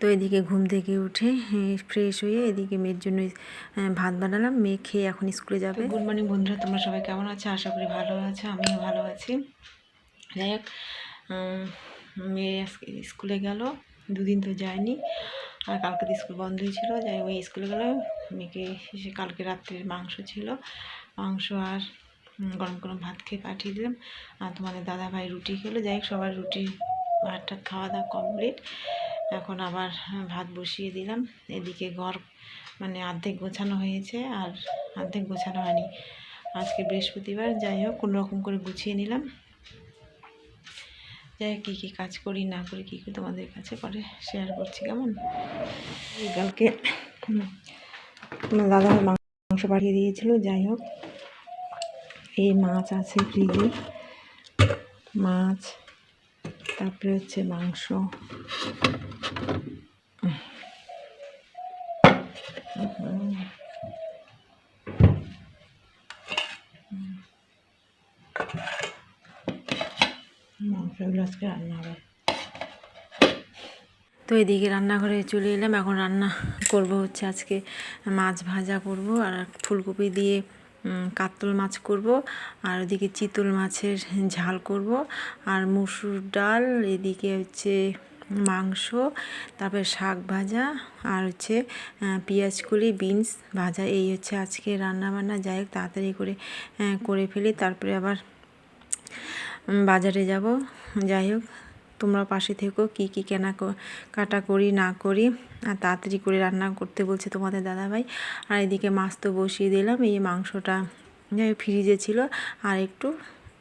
তো এদিকে ঘুম থেকে উঠে ফ্রেশ হয়ে এদিকে মেয়ের জন্য ভাত বানালাম। মেয়ে খেয়ে এখন স্কুলে যাবে। গুড মর্নিং বন্ধুরা তোমরা সবাই কেমন আছো? আশা করি ভালো আছো আমিও ভালো আছি। যাই হোক মেয়ে আজকে স্কুলে গেল দুদিন তো যায়নি আর কালকে তো স্কুল বন্ধই ছিল যাই ওই স্কুলে গেল মেয়েকে এসে কালকে রাত্রের মাংস ছিল। মাংস আর গরম গরম ভাত খেয়ে পাঠিয়ে দিলাম। আর তোমাদের দাদা ভাই রুটি খেলো যাই হোক সবার রুটি ভাতটা খাওয়া দাওয়া কমপ্লিট এখন আবার ভাত বসিয়ে দিলাম। এদিকে ঘর মানে অর্ধেক গোছানো হয়েছে আর অর্ধেক গোছানো হয়নি। আজকে বৃহস্পতিবার, যাই হোক, কোনো রকম করে গুছিয়ে নিলাম। যাই কী কী কাজ করি, না করি, কী কী তোমাদের কাছে পরে শেয়ার করছি, কেমন? কালকে দাদা মাংস পাঠিয়ে দিয়েছিল, যাই হোক। এই মাছ আছে ফ্রিজে। মাছ তারপরে হচ্ছে মাংস। রান্না তো এদিকে রান্নাঘরে চলে এলাম। এখন রান্না করব হচ্ছে আজকে মাছ ভাজা করব আর ফুলকপি দিয়ে কাতল মাছ করব, আর ওদিকে চিতল মাছের ঝাল করব, আর মুসুর ডাল, এদিকে হচ্ছে মাংস, তারপরে শাক ভাজা, আর হচ্ছে পেঁয়াজ কলি, বিনস ভাজা, এই হচ্ছে আজকে রান্না বান্না যাই হোক তাড়াতাড়ি করে করে ফেলি, তারপরে আবার বাজারে যাব, যাই হোক তোমরা পাশে থেকো, কি কি কেনা কাটা করি, না করি। আর তাড়াতাড়ি করে রান্না করতে বলছে তোমাদের দাদাভাই। আর এদিকে মাছ তো বসিয়ে দিলাম, এই মাংসটা যাই ফ্রিজে ছিল। আর একটু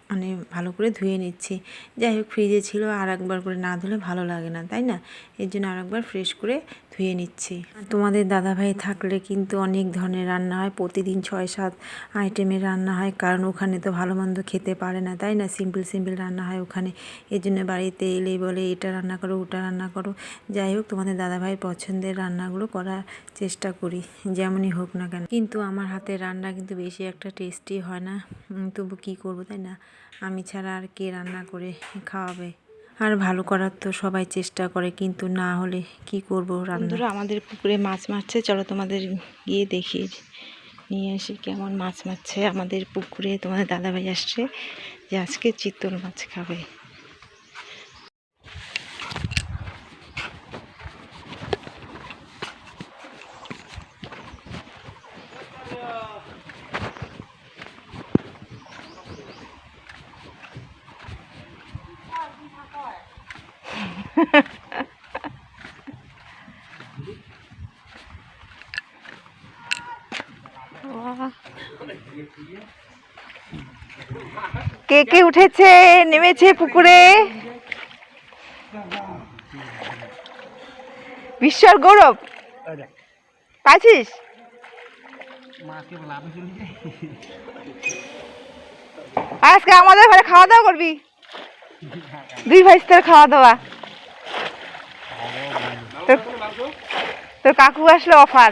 মানে ভালো করে ধুয়ে নিচ্ছি। যাই হোক ফ্রিজে ছিল, আর একবার করে না ধুলে ভালো লাগে না, তাই না? এর জন্য আর একবার ফ্রেশ করে ধুয়ে নিচ্ছি। তোমাদের দাদাভাই থাকলে কিন্তু অনেক ধরনের রান্না হয়। প্রতিদিন ছয় সাত আইটেমের রান্না হয়, কারণ ওখানে তো ভালো মন্দ খেতে পারে না, তাই না? সিম্পল সিম্পল রান্না হয় ওখানে। এর জন্য বাড়িতে এলেই বলে, এটা রান্না করো, ওটা রান্না করো। যাই হোক, তোমাদের দাদাভাই পছন্দের রান্নাগুলো করার চেষ্টা করি, যেমনই হোক না কেন। কিন্তু আমার হাতের রান্না কিন্তু বেশি একটা টেস্টি হয় না। তবু কী করব, তাই না? আমি ছাড়া আর কে রান্না করে খাওয়াবে? আর ভালো করার তো সবাই চেষ্টা করে, কিন্তু না হলে কি করব রান্না? আমাদের পুকুরে মাছ মারছে, চলো তোমাদের গিয়ে দেখি, নিয়ে আসি কেমন মাছ মারছে আমাদের পুকুরে, তোমাদের দাদাভাই আসছে যে আজকে চিতল মাছ খাবে। কে কে উঠেছে? নেমেছে পুকুরে? বিশ্বর গৌরব। পাইছিস? আজকে আমাদের ঘরে খাওয়া দাওয়া করবি? দুই ভাই তোর খাওয়া দাওয়া তোর- তোর কাকু আসলে অফার।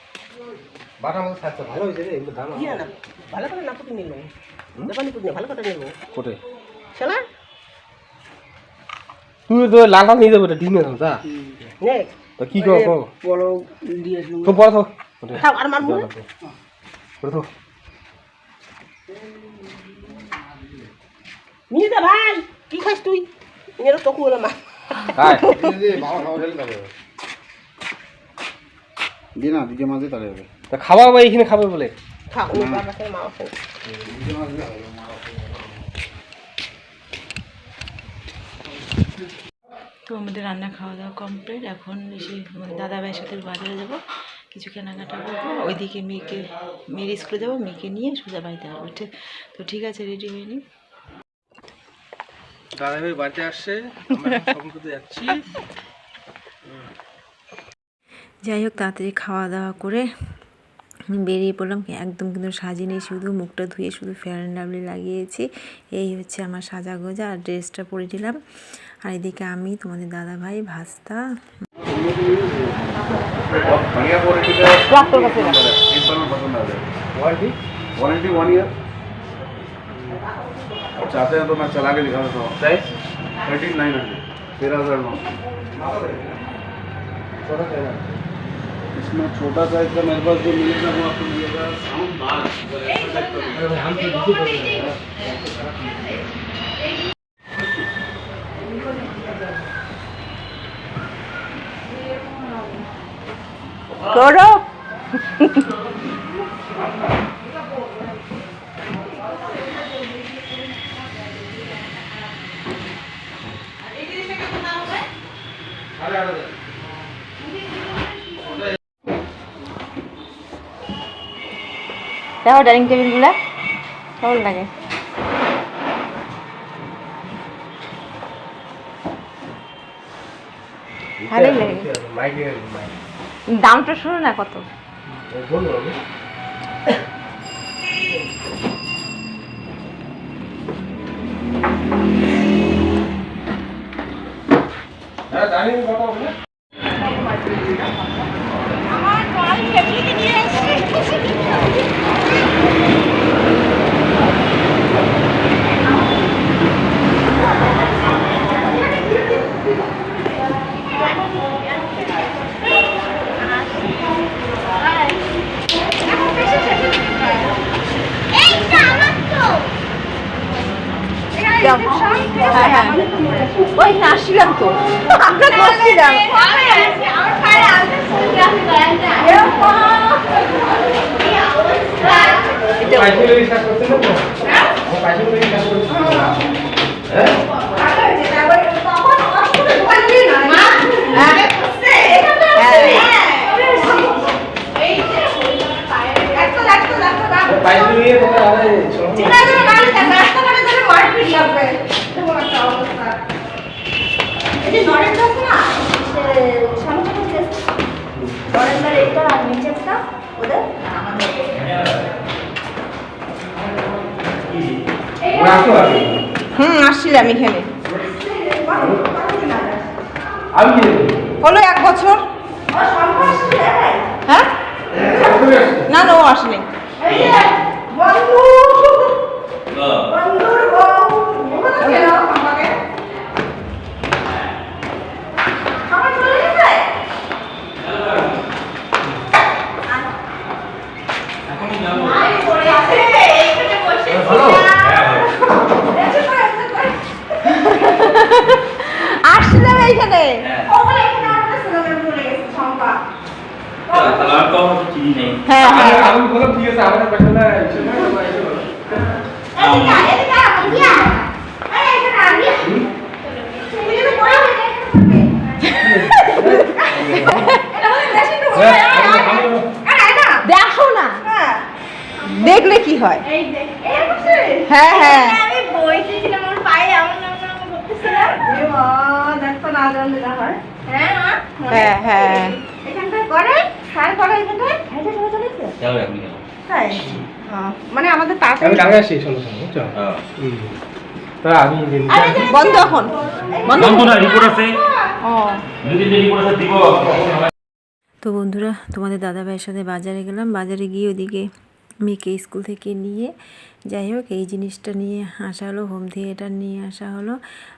মতো থাকছে ভালো হয়েছে রে এগুলো দাম ইয়ে না ভালো করে না কুটি নিল। দোকানে কুটি ভালো করে নিল। কোটে? শোনা তুই তো লালটা নিয়ে যাব ডিমে দাম তা নে তো কি কর বড় দিয়েছিল তো খাও আর মারবো না? বড় তো নিয়ে যা ভাই কি খাস তুই? এর তো কুলা মা দিয়ে না মাছ দিয়ে তাহলে হবে তা খাওয়া বা এখানে খাবে বলে? তো আমাদের রান্না খাওয়া দাওয়া কমপ্লিট এখন এসে মানে দাদা ভাইয়ের সাথে বাজারে যাব কিছু কেনাকাটা করব। ওইদিকে মেয়েকে মেয়ের স্কুলে যাব মেয়েকে নিয়ে সোজা বাড়িতে আসব। ঠিক তো ঠিক আছে রেডি হয়ে নিই দাদা ভাই বাড়িতে আসছে যাচ্ছি। যাই হোক তাড়াতাড়ি খাওয়া দাওয়া করে বেরিয়ে পড়লাম একদম কিন্তু সাজিনি শুধু মুখটা ধুয়ে শুধু ফেয়ার অ্যান্ড লাভলি লাগিয়েছি এই হচ্ছে আমার সাজা গোজা আর ড্রেসটা পরে দিলাম আর এদিকে আমি তোমাদের দাদা ভাই ভাস্তা बढ़िया क्वालिटी का एक बार में पसंद आ जाए ওয়ারেন্টি वारंटी वन ईयर चाहते हैं तो मैं चला के दिखा देता हूँ প্রাইস थर्टीन नाइन हंड्रेड तेरह हज़ार नौ কত চাই না इसमें छोटा साइज़ का मेरे पास जो मिलेगा वो आपको मिलेगा साउंड बार हम तो दिखी पड़े করো দেখো ডাইনিং টেবিলগুলো কেমন লাগে? ভালোই লাগে। দামটা শুনো না কত? বলব আমি বলে হ্যাঁ হ্যাঁ। ওই না তো। আমরা করছিলাম। এটা পাইছিল রিসার্চ করতে না তো ও পাইছিল রিসার্চ করতে হ্যাঁ পাইছিল নিয়ে তোমরা আরে শোনো ওরা আসো হুম আসছিলাম এখানে। হলো এক বছর। হ্যাঁ? না না ও আসেনি। আসছিলাম এইখানে। হ্যাঁ। হ্যাঁ আমি বললাম ঠিক আছে আমাদের পেছনে এসে না তোমরা এসে বলো। হ্যাঁ, আমি- আমি- দেখো না দেখলে কি হয় হ্যাঁ হ্যাঁ হ্যাঁ হ্যাঁ মানে আমাদের তাড়াতাড়ি গানে আসি শোনো শোনো বুঝছ তা আমি বন্ধ এখন। বন্ধ বন্ধ না রিপোর্ট আছে। ও। দুদিন রিপোর্ট আছে দিব। তো বন্ধুরা তোমাদের দাদা ভাইয়ের সাথে বাজারে গেলাম। বাজারে গিয়ে ওদিকে মেয়েকে স্কুল থেকে নিয়ে, যাই হোক, এই জিনিসটা নিয়ে আসা হলো হোম থিয়েটার নিয়ে আসা হলো।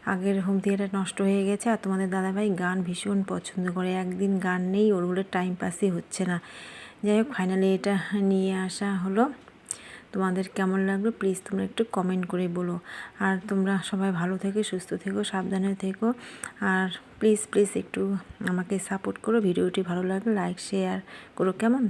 আগের হোম থিয়েটার নষ্ট হয়ে গেছে আর তোমাদের দাদাভাই গান ভীষণ পছন্দ করে। একদিন গান নেই, ওর বলে টাইম পাসই হচ্ছে না। যাই হোক ফাইনালি এটা নিয়ে আসা হলো। তোমাদের কেমন লাগল? প্লিজ তোমরা একটু কমেন্ট করে বলো। আর তোমরা সবাই ভালো থেকো, সুস্থ থেকো, সাবধানে থেকো। আর প্লিজ প্লিজ একটু আমাকে সাপোর্ট করো। ভিডিওটি ভালো লাগলে লাইক শেয়ার করো। কেমন?